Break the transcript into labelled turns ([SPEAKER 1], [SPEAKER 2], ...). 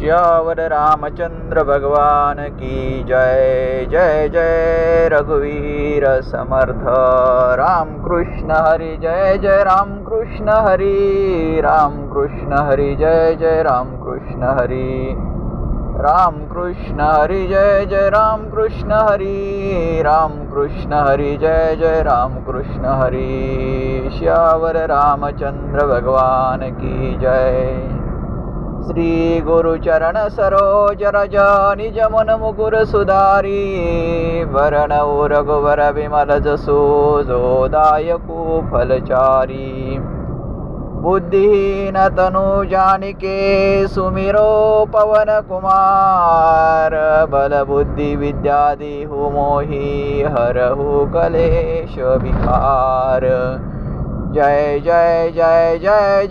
[SPEAKER 1] श्यावर रामचंद्र भगवान की जय जय जय, रघुवीर समर्थ। राम कृष्ण हरि जय जय राम कृष्ण हरी। राम कृष्ण हरी जय जय राम कृष्ण हरी। राम कृष्ण हरि जय जय राम कृष्ण हरी। राम कृष्ण हरी जय जय राम कृष्ण हरी। श्यावर रामचंद्र भगवान की जय। श्री गुरुचरण सरोज रज निज मन मुकुर सुधारी वरण रघुवर विमल जसो फलचारी. बुद्धिहीन तनु जानिके सुमिरो पवन कुमार बल बुद्धि विद्या देहु मोहि हरहु कलेश विकार जय जय जय जय जय